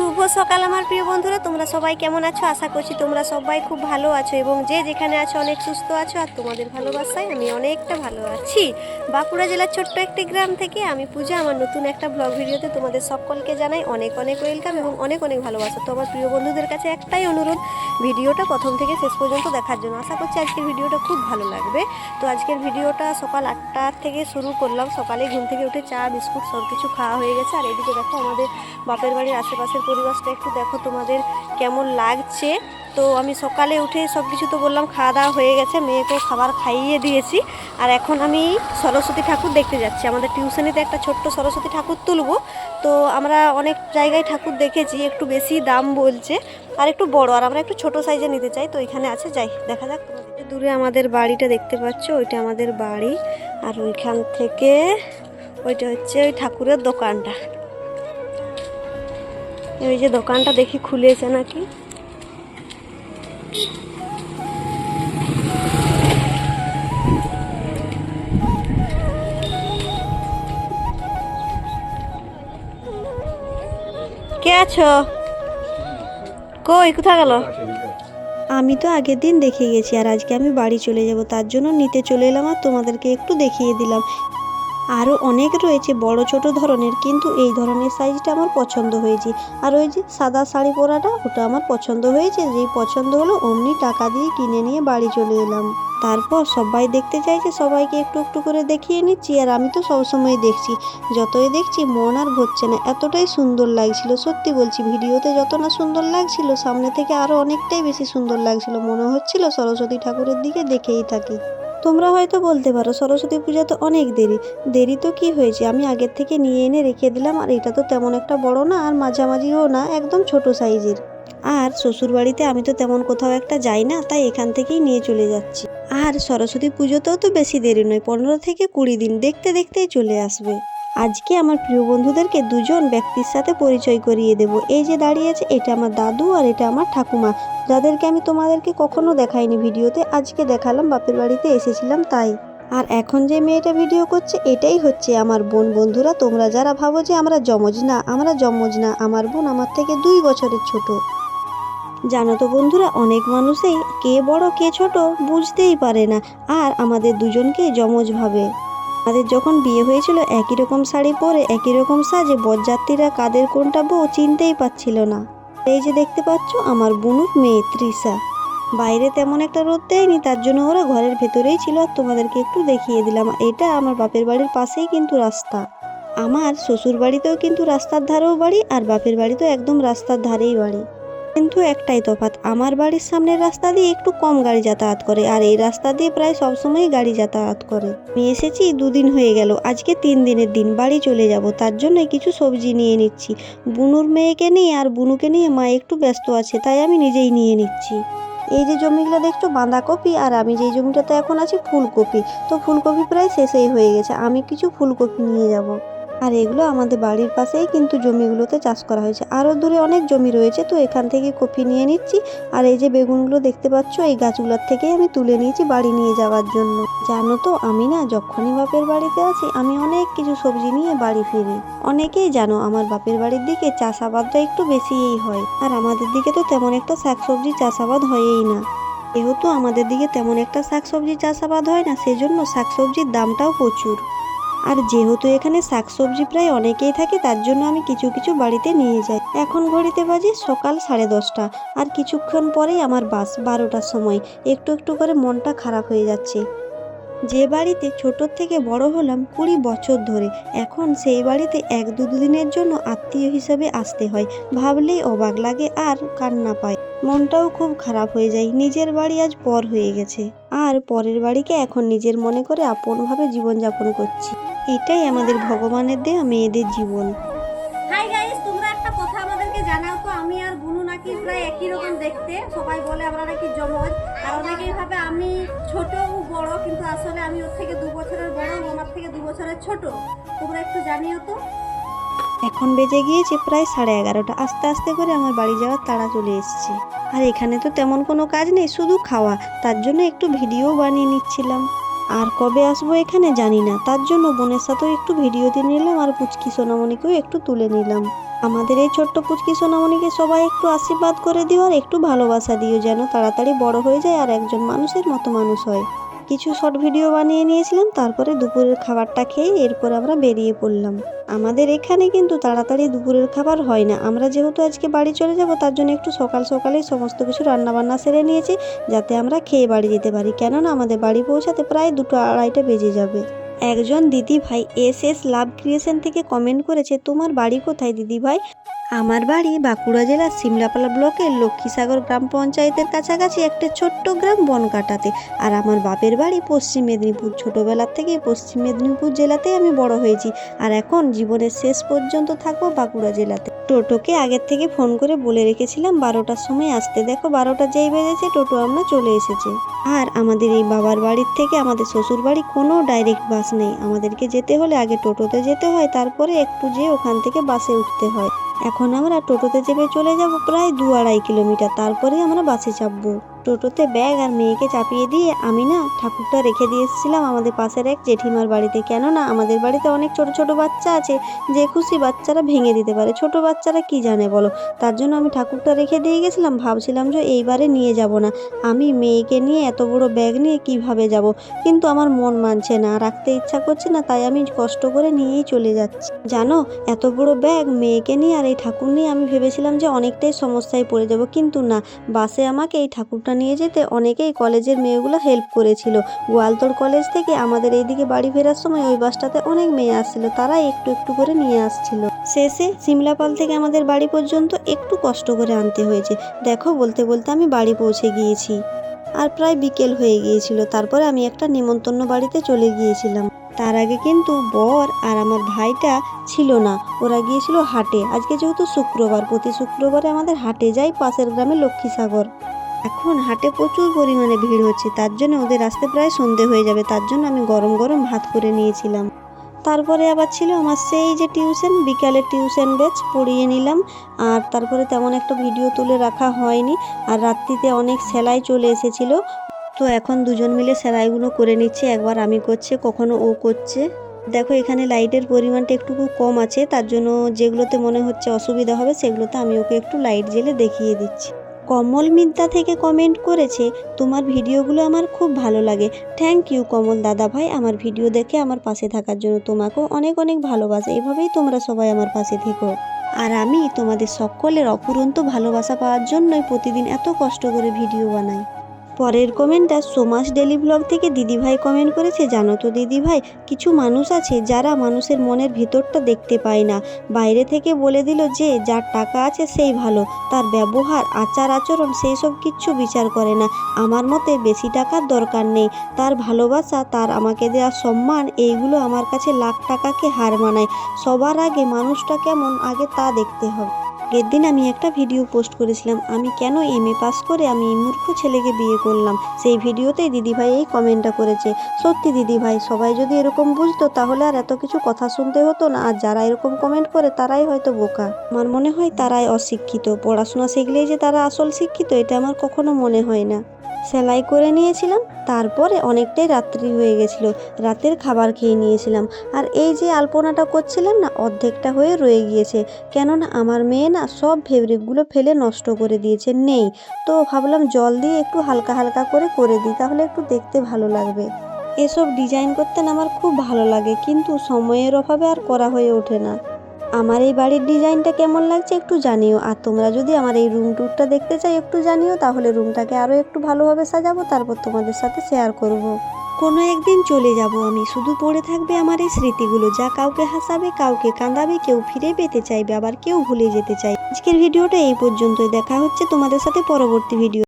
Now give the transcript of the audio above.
শুভ সকাল আমার প্রিয় বন্ধুরা। তোমরা সবাই কেমন আছো? আশা করছি তোমরা সবাই খুব ভালো আছো এবং যে যেখানে আছো অনেক সুস্থ আছো আর তোমাদের ভালোবাসায় আমি অনেকটা ভালো আছি। বাঁকুড়া জেলার ছোট্ট একটি গ্রাম থেকে আমি পূজা, আমার নতুন একটা ব্লগ ভিডিওতে তোমাদের সকলকে জানাই অনেক অনেক ওয়েলকাম এবং অনেক অনেক ভালোবাসা। তো আমার প্রিয় বন্ধুদের কাছে একটাই অনুরোধ, ভিডিওটা প্রথম থেকে শেষ পর্যন্ত দেখার জন্য। আশা করছি আজকের ভিডিওটা খুব ভালো লাগবে। তো আজকের ভিডিওটা সকাল আটটার থেকে শুরু করলাম। সকালে ঘুম থেকে উঠে চা, বিস্কুট সব কিছু খাওয়া হয়ে গেছে। আর এদিকে দেখো আমাদের বাপের বাড়ির আশেপাশের পরিবেশটা একটু দেখো তোমাদের কেমন লাগছে। তো আমি সকালে উঠে সব কিছু তো বললাম খাওয়া দাওয়া হয়ে গেছে মেয়েকেও খাবার খাইয়ে দিয়েছি। আর এখন আমি সরস্বতী ঠাকুর দেখতে যাচ্ছি। আমাদের টিউশনিতে একটা ছোট্ট সরস্বতী ঠাকুর তুলবো। তো আমরা অনেক জায়গায় ঠাকুর দেখেছি, একটু বেশি দাম বলছে, আর একটু বড়। আর আমরা একটু ছোট সাইজে নিতে চাই, তো এখানে আছে, যাই, দেখা যাক। দূরে আমাদের বাড়িটা দেখতে পাচ্ছ, ওইটা আমাদের বাড়ি। আর ওইখান থেকে ওইটা হচ্ছে ওই ঠাকুরের দোকানটা। ওই যে দোকানটা দেখি খুলেছে নাকি? কে আছো? কই কোথা গেল? আমি তো আগের দিন দেখে গেছি আর আজকে আমি বাড়ি চলে যাব, তার জন্য নিতে চলে এলাম আর তোমাদেরকে একটু দেখিয়ে দিলাম। আরও অনেক রয়েছে বড় ছোট ধরনের, কিন্তু এই ধরনের সাইজটা আমার পছন্দ হয়েছে। আর ওই যে সাদা শাড়ি পরাটা, ওটা আমার পছন্দ হয়েছে, যেই পছন্দ হলো অমনি টাকা দিয়ে কিনে নিয়ে বাড়ি চলে এলাম। তারপর সবাই দেখতে চাইছে, সবাইকে একটু একটু করে দেখিয়ে নিচ্ছি, আর আমি তো সবসময় দেখছি। যতই দেখছি, মন আর ভরছে না, এতটাই সুন্দর লাগছিল। সত্যি বলছি, ভিডিওতে যত না সুন্দর লাগছিল, সামনে থেকে আরও অনেকটাই বেশি সুন্দর লাগছিল। মনে হচ্ছিল সরস্বতী ঠাকুরের দিকে দেখেই থাকি। তোমরা হয়তো বলতে পারো, সরস্বতী পূজা তো অনেক দেরি। দেরি তো কি হয়েছে? আমি আগের থেকে নিয়ে এনে রেখে দিলাম, আর এটা তো তেমন একটা বড় না, আর মাঝামাঝিও না, একদম ছোট সাইজের। আর শ্বশুর বাড়িতে আমি তো তেমন কোথাও একটা যাই না, তাই এখান থেকেই নিয়ে চলে যাচ্ছি। আর সরস্বতী পুজোতেও তো বেশি দেরি নয়, পনেরো থেকে কুড়ি দিন, দেখতে দেখতেই চলে আসবে। আজকে আমার প্রিয় বন্ধুদেরকে দুজন ব্যক্তির সাথে পরিচয় করিয়ে দেব। এই যে দাঁড়িয়ে আছে, এটা আমার দাদু আর এটা আমার ঠাকুমা। যাদেরকে আমি তোমাদেরকে কখনো দেখাইনি ভিডিওতে, আজকে দেখালাম, বাপের বাড়িতে এসেছিলাম তাই। আর এখন যে মেয়েটা ভিডিও করছে, এটাই হচ্ছে আমার বোন। বন্ধুরা, তোমরা যারা ভাবো যে আমরা জমজ না, আমরা জমজ না, আমার বোন আমার থেকে দুই বছরের ছোট। জানো তো বন্ধুরা, অনেক মানুষই কে বড়, কে ছোট বুঝতেই পারে না, আর আমাদের দুজনকে জমজ ভাবে। আমাদের যখন বিয়ে হয়েছিল, একই রকম শাড়ি পরে, একই রকম সাজে বরযাত্রীরা কাদের কোনটা বউ চিনতেই পাচ্ছিল না। এই যে দেখতে পাচ্ছ, আমার বুনুর মেয়ে তৃষা বাইরে তেমন একটা রোদ দেয়নি, তার জন্য ওরা ঘরের ভেতরেই ছিল। আর তোমাদেরকে একটু দেখিয়ে দিলাম, এটা আমার বাপের বাড়ির পাশেই কিন্তু রাস্তা। আমার শ্বশুর বাড়িতেও কিন্তু রাস্তার ধারেও বাড়ি, আর বাপের বাড়িতেও একদম রাস্তার ধারেই বাড়ি। কিন্তু একটাই তফাৎ, আমার বাড়ির সামনের রাস্তা দিয়ে একটু কম গাড়ি যাতায়াত করে আর এই রাস্তা দিয়ে প্রায় সবসময় গাড়ি যাতায়াত করে। আমি এসেছি, দুদিন হয়ে গেল, আজকে তিন দিনের দিন, বাড়ি চলে যাব, তার জন্যই কিছু সবজি নিয়ে নিচ্ছি। বুনুর মেয়েকে নিয়ে আর বুনুকে নিয়ে মা একটু ব্যস্ত আছে, তাই আমি নিজেই নিয়ে নিচ্ছি। এই যে জমিগুলো দেখছ, বাঁধাকপি, আর আমি যেই জমিটাতে এখন আছি, ফুলকপি। তো ফুলকপি প্রায় শেষেই হয়ে গেছে, আমি কিছু ফুলকপি নিয়ে যাব। আর এগুলো আমাদের বাড়ির পাশেই কিন্তু জমিগুলোতে চাষ করা হয়েছে। আরও দূরে অনেক জমি রয়েছে, তো এখান থেকে কপি নিয়ে নিচ্ছি। আর এই যে বেগুনগুলো দেখতে পাচ্ছ, এই গাছগুলোর থেকেই আমি তুলে নিয়েছি বাড়ি নিয়ে যাওয়ার জন্য। জানো তো, আমি না যখনই বাপের বাড়িতে আছি, আমি অনেক কিছু সবজি নিয়ে বাড়ি ফিরি। অনেকেই জানো, আমার বাপের বাড়ির দিকে চাষাবাদটা একটু বেশিই হয়। আর আমাদের দিকে তো তেমন একটা শাকসবজি চাষাবাদ হয়েই না। যেহেতু আমাদের দিকে তেমন একটা শাকসবজি চাষাবাদ হয় না, সেজন্য শাকসবজির দামটাও প্রচুর। আর যেহেতু এখানে শাকসবজি প্রায় অনেকেই থাকে, তার জন্য আমি কিছু কিছু বাড়িতে নিয়ে যাই। এখন ঘড়িতে বাজে সকাল সাড়ে দশটা আর কিছুক্ষণ পরেই আমার বাস বারোটার সময়। একটু একটু করে মনটা খারাপ হয়ে যাচ্ছে। যে বাড়িতে ছোটোর থেকে বড় হলাম কুড়ি বছর ধরে, এখন সেই বাড়িতে এক দু দিনের জন্য আত্মীয় হিসাবে আসতে হয়। ভাবলেই অবাক লাগে আর কান্না পায়। মনটাও খুব খারাপ হয়ে যায়। নিজের বাড়ি আজ পর হয়ে গেছে। আর পরের বাড়িকে এখন নিজের মনে করে আপনভাবে জীবনযাপন করছি। এটাই আমাদের ভগবানের দেয়া মেয়েদের জীবন। হাই গাইস তোমরা একটা কথা তো? আমি আর বুনু নাকি প্রায় একই রকম দেখতে। সবাই বলে আমরা নাকি জমজ আর অনেকেই ভাবে আমি ছোট ও বড়, কিন্তু আসলে আমি ওর থেকে দু বছরের বড় আমার থেকে দু বছরের ছোট। তোমরা একটু জানিও তো? এখন বেজে গিয়েছে প্রায় সাড়ে এগারোটা। আস্তে আস্তে করে আমার বাড়ি যাওয়ার তাড়া চলে এসেছে। আর এখানে তো তেমন কোনো কাজ নেই, শুধু খাওয়া। তার জন্য একটু ভিডিও বানিয়ে নিচ্ছিলাম। আর কবে আসব এখানে জানি না। তার জন্য বোনের সাথেও একটু ভিডিও দিয়ে নিলাম আর পুচকি সোনামণিকেও একটু তুলে নিলাম। আমাদের এই ছোট্ট পুচকি সোনামণিকে সবাই একটু আশীর্বাদ করে দিও আর একটু ভালোবাসা দিও যেন তাড়াতাড়ি বড় হয়ে যায় আর একজন মানুষের মতো মানুষ হয়। কিছু শর্ট ভিডিও বানিয়ে নিয়েছিলাম, তারপরে দুপুরের খাবারটা খেয়ে এরপর আমরা বেরিয়ে পড়লাম। আমাদের এখানে কিন্তু তাড়াতাড়ি দুপুরের খাবার হয় না। আমরা যেহেতু আজকে বাড়ি চলে যাব, তার জন্য একটু সকাল সকালেই সমস্ত কিছু রান্নাবান্না সেরে নিয়েছি, যাতে আমরা খেয়ে বাড়ি যেতে পারি। কেননা আমাদের বাড়ি পৌঁছাতে প্রায় দুটো আড়াইটা বেজে যাবে। একজন দিদি ভাই এস এস লাভ ক্রিয়েশন থেকে কমেন্ট করেছে, তোমার বাড়ি কোথায় দিদি ভাই আমার বাড়ি বাঁকুড়া জেলার সিমলাপালা ব্লকের লক্ষ্মীসাগর গ্রাম পঞ্চায়েতের কাছাকাছি একটা ছোট্ট গ্রাম বনকাটাতে। আর আমার বাপের বাড়ি পশ্চিম মেদিনীপুর। ছোটোবেলার থেকে পশ্চিম মেদিনীপুর জেলাতেই আমি বড় হয়েছি। আর এখন জীবনের শেষ পর্যন্ত থাকব বাঁকুড়া জেলাতে। টোটোকে আগের থেকে ফোন করে বলে রেখেছিলাম, বারোটার সময় আসতে। দেখো বারোটা যেই বেজেছে, টোটো আমরা চলে এসেছে। আর আমাদের এই বাবার বাড়ির থেকে আমাদের শ্বশুর বাড়ি কোনো ডাইরেক্ট বাস নেই। আমাদেরকে যেতে হলে আগে টোটোতে যেতে হয়, তারপরে একটু যেয়ে ওখান থেকে বাসে উঠতে হয়। এখন আমরা টোটোতে চেপে চলে যাব প্রায় দু আড়াই কিলোমিটার তারপরে আমরা বাসে চাপবো। টোটোতে ব্যাগ আর মেয়েকে চাপিয়ে দিয়ে আমি না ঠাকুরটা রেখে দিয়ে এসেছিলাম আমাদের পাশের এক জেঠিমার বাড়িতে। কেননা আমাদের বাড়িতে অনেক ছোট ছোট বাচ্চা আছে, যে খুশি বাচ্চারা ভেঙে দিতে পারে। ছোট বাচ্চারা কি জানে বলো? তার জন্য আমি ঠাকুরটা রেখে দিয়ে গেছিলাম, ভাবছিলাম যে এইবারে নিয়ে যাব না। আমি মেয়েকে নিয়ে এত বড় ব্যাগ নিয়ে কীভাবে যাব? কিন্তু আমার মন মানছে না, রাখতে ইচ্ছা করছে না, তাই আমি কষ্ট করে নিয়েই চলে যাচ্ছি। জানো, এত বড় ব্যাগ মেয়েকে নিয়ে আর এই ঠাকুর নিয়ে আমি ভেবেছিলাম যে অনেকটাই সমস্যায় পড়ে যাব, কিন্তু না। বাসে আমাকে এই ঠাকুরটা নিয়ে যেতে অনেকেই কলেজের মেয়েগুলো হেল্প করেছিল। গোয়ালতোড় কলেজ থেকে আমাদের এইদিকে বাড়ি ফেরার সময় ওই বাসটাতে অনেক মেয়ে আসছিল তারা একটু একটু করে নিয়ে আসছিল। শেষে সিমলাপাল থেকে আমাদের বাড়ি পর্যন্ত একটু কষ্ট করে আনতে হয়েছে। দেখো, বলতে বলতে আমি বাড়ি পৌঁছে গিয়েছি। আর প্রায় বিকেল হয়ে গিয়েছিল, তারপরে আমি একটা নেমন্তন্ন বাড়িতে চলে গিয়েছিলাম। তার আগে কিন্তু বর আর আমার ভাইটা ছিল না, ওরা গিয়েছিল হাটে। আজকে যেহেতু শুক্রবার, প্রতি শুক্রবারে আমাদের হাটে যাই পাশের গ্রামে লক্ষ্মীসাগর এখন হাটে প্রচুর পরিমাণে ভিড় হচ্ছে, তার জন্য ওদের আসতে প্রায় সন্ধে হয়ে যাবে, তার জন্য আমি গরম গরম ভাত করে নিয়েছিলাম। তারপরে আবার ছিল আমার সেই যে টিউশন, বিকালে টিউশন ব্যাচ পড়িয়ে নিলাম, আর তারপরে তেমন একটা ভিডিও তুলে রাখা হয়নি, আর রাত্রিতে অনেক সেলাই চলে এসেছিল। তো এখন দুজন মিলে সেলাইগুলো করে নিচ্ছে, একবার আমি করছে, কখনো ও করছে। দেখো এখানে লাইটের পরিমাণটা একটু কম আছে, তার জন্য যেগুলোতে মনে হচ্ছে অসুবিধা হবে, সেগুলোতে আমি ওকে একটু লাইট জেলে দেখিয়ে দিচ্ছি। কমল মিদ্যা থেকে কমেন্ট করেছে, তোমার ভিডিওগুলো আমার খুব ভালো লাগে। থ্যাংক ইউ কমল দাদা ভাই, আমার ভিডিও দেখে আমার পাশে থাকার জন্য তোমাকেও অনেক অনেক ভালোবাসে। এভাবেই তোমরা সবাই আমার পাশে থেকো। আর আমি তোমাদের সকলের অপুরন্ত ভালোবাসা পাওয়ার জন্যই প্রতিদিন এত কষ্ট করে ভিডিও বানাই। পরের কমেন্টটা সোমাস ডেলি ব্লগ থেকে দিদিভাই কমেন্ট করেছে, জানো তো দিদিভাই, কিছু মানুষ আছে যারা মানুষের মনের ভিতরটা দেখতে পায় না। বাইরে থেকে বলে দিল যে, যার টাকা আছে সেই ভালো, তার ব্যবহার, আচার, আচরণ সেই সব কিচ্ছু বিচার করে না। আমার মতে বেশি টাকার দরকার নেই। তার ভালোবাসা, তার আমাকে দেওয়া সম্মান, এইগুলো আমার কাছে লাখ টাকাকে হার মানায়। সবার আগে মানুষটা কেমন, আগে তা দেখতে হবে আগের দিন আমি একটা ভিডিও পোস্ট করেছিলাম। আমি কেন এম এ পাস করে আমি মূর্খ ছেলেকে বিয়ে করলাম? সেই ভিডিওতেই দিদিভাই এই কমেন্টটা করেছে। সত্যি দিদিভাই, সবাই যদি এরকম বুঝতো তাহলে আর এত কিছু কথা শুনতে হতো না। আর যারা এরকম কমেন্ট করে তারাই হয়তো বোকা। আমার মনে হয় তারাই অশিক্ষিত। পড়াশোনা শিখলেই যে তারা আসল শিক্ষিত, এটা আমার কখনো মনে হয় না। সেলাই করে নিয়েছিলাম, তারপরে অনেকটাই রাত্রি হয়ে গেছিল, রাতের খাবার খেয়ে নিয়েছিলাম। আর এই যে আলপনাটা করছিলাম না, অর্ধেকটা হয়ে রয়ে গিয়েছে। কেননা আমার মেয়ে না সব ফেব্রিকগুলো ফেলে নষ্ট করে দিয়েছে, নেই। তো ভাবলাম জল দিয়ে একটু হালকা হালকা করে করে দিই, তাহলে একটু দেখতে ভালো লাগবে। এসব ডিজাইন করতে আমার খুব ভালো লাগে, কিন্তু সময়ের অভাবে আর করা হয়ে ওঠে না। আমার এই বাড়ির ডিজাইনটা কেমন লাগছে একটু জানিও, আর তোমরা যদি আমার এই রুম ট্যুরটা দেখতে চাই একটু জানিও, তাহলে রুমটাকে আরও একটু ভালোভাবে সাজাবো, তারপর তোমাদের সাথে শেয়ার করব। কোনো একদিন চলে যাব আমি, শুধু পড়ে থাকবে আমার এই স্মৃতিগুলো, যা কাউকে হাসাবে, কাউকে কাঁদাবে, কেউ ফিরে পেতে চাইবে, আবার কেউ ভুলে যেতে চাই আজকের ভিডিওটা এই পর্যন্তই, দেখা হচ্ছে তোমাদের সাথে পরবর্তী ভিডিও